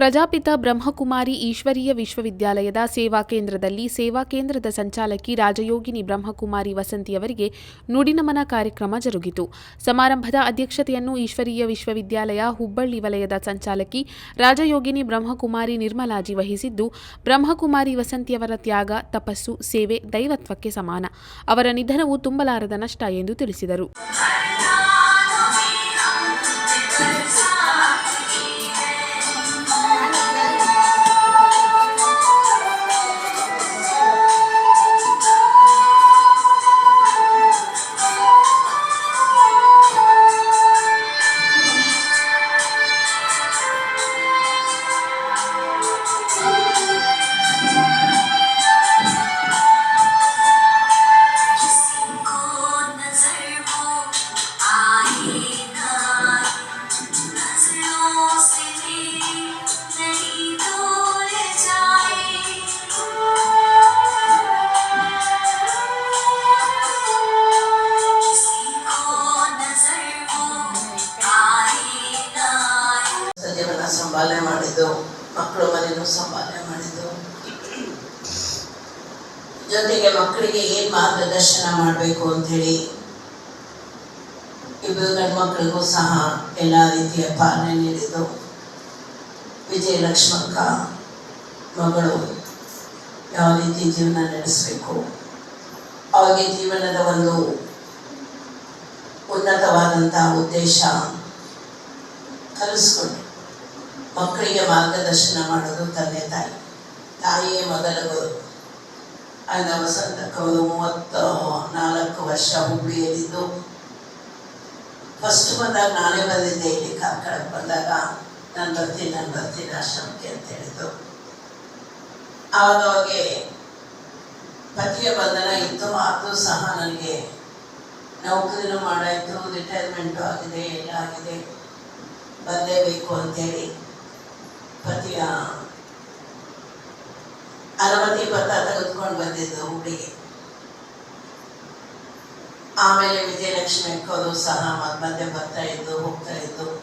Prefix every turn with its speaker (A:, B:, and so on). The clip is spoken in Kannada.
A: ಪ್ರಜಾಪಿತ ಬ್ರಹ್ಮಕುಮಾರಿ ಈಶ್ವರೀಯ ವಿಶ್ವವಿದ್ಯಾಲಯದ ಸೇವಾ ಕೇಂದ್ರದಲ್ಲಿ ಸೇವಾ ಕೇಂದ್ರದ ಸಂಚಾಲಕಿ ರಾಜಯೋಗಿನಿ ಬ್ರಹ್ಮಕುಮಾರಿ ವಸಂತಿಯವರಿಗೆ ನುಡಿನಮನ ಕಾರ್ಯಕ್ರಮ ಜರುಗಿತು. ಸಮಾರಂಭದ ಅಧ್ಯಕ್ಷತೆಯನ್ನು ಈಶ್ವರೀಯ ವಿಶ್ವವಿದ್ಯಾಲಯ ಹುಬ್ಬಳ್ಳಿ ವಲಯದ ಸಂಚಾಲಕಿ ರಾಜಯೋಗಿನಿ ಬ್ರಹ್ಮಕುಮಾರಿ ನಿರ್ಮಲಾಜಿ ವಹಿಸಿದ್ದು, ಬ್ರಹ್ಮಕುಮಾರಿ ವಸಂತಿಯವರ ತ್ಯಾಗ, ತಪಸ್ಸು, ಸೇವೆ ದೈವತ್ವಕ್ಕೆ ಸಮಾನ. ಅವರ ನಿಧನವು ತುಂಬಲಾರದ ನಷ್ಟ ಎಂದು ತಿಳಿಸಿದರು.
B: ಸಂಪಾದನೆ ಮಾಡಿದ್ದು, ಮಕ್ಕಳು ಮನೆಯೂ ಸಂಪಾದನೆ ಮಾಡಿದ್ದು. ಜೊತೆಗೆ ಮಕ್ಕಳಿಗೆ ಏನ್ ಮಾರ್ಗದರ್ಶನ ಮಾಡಬೇಕು ಅಂತೇಳಿ ಇಬ್ಬರು ಗಂಡು ಮಕ್ಕಳಿಗೂ ಸಹ ಎಲ್ಲ ರೀತಿಯ ಪಾಲನೆ ನೀಡಿದ್ದು. ವಿಜಯಲಕ್ಷ್ಮಕ್ಕ ಮಗಳು ಯಾವ ರೀತಿ ಜೀವನ ನಡೆಸಬೇಕು? ಅವರಿಗೆ ಜೀವನದ ಒಂದು ಉನ್ನತವಾದಂತಹ ಉದ್ದೇಶ ಕಲಿಸ್ಕೊಂಡು ಮಕ್ಕಳಿಗೆ ಮಾರ್ಗದರ್ಶನ ಮಾಡೋದು ತಂದೆ ತಾಯಿ. ತಾಯಿಯೇ ಮೊದಲ ಗುರು. ಆಗ ವಸಂತ ಕವರು ಮೂವತ್ತ ನಾಲ್ಕು ವರ್ಷ ಹುಬ್ಳಿಯಲ್ಲಿದ್ದು ಫಸ್ಟ್ ಬಂದಾಗ ನಾನೇ ಬಂದಿದ್ದೆ ಇಲ್ಲಿ ಕಾರ್ಕಳಕ್ಕೆ ಬಂದಾಗ. ನಾನು ಬರ್ತೀನಿ ನಾನು ಬರ್ತೀನಿ, ಆಶ್ರಮಕ್ಕೆ ಅಂತ ಹೇಳಿದ್ದು. ಆವಾಗ ಅವಾಗೆ ಪತಿಯ ಬಂಧನ ಇತ್ತು, ಆದರೂ ಸಹ ನನಗೆ ನೌಕರಿನೂ ಮಾಡಾಯಿತು ರಿಟೈರ್ಮೆಂಟು ಆಗಿದೆ, ಎಲ್ಲ ಆಗಿದೆ. ಬರಲೇಬೇಕು ಅಂತೇಳಿ. ಪತಿಯ ಅರವತ್ತಿ ಪತ್ರ ತೆಗೆದುಕೊಂಡು ಬಂದಿದ್ದು ಹುಡುಗಿ. ಆಮೇಲೆ ವಿಜಯಲಕ್ಷ್ಮಿ ಅಕ್ಕವರು ಸಹ ಮತ್ತೆ ಬರ್ತಾ ಇದ್ದು, ಹೋಗ್ತಾ ಇದ್ದು.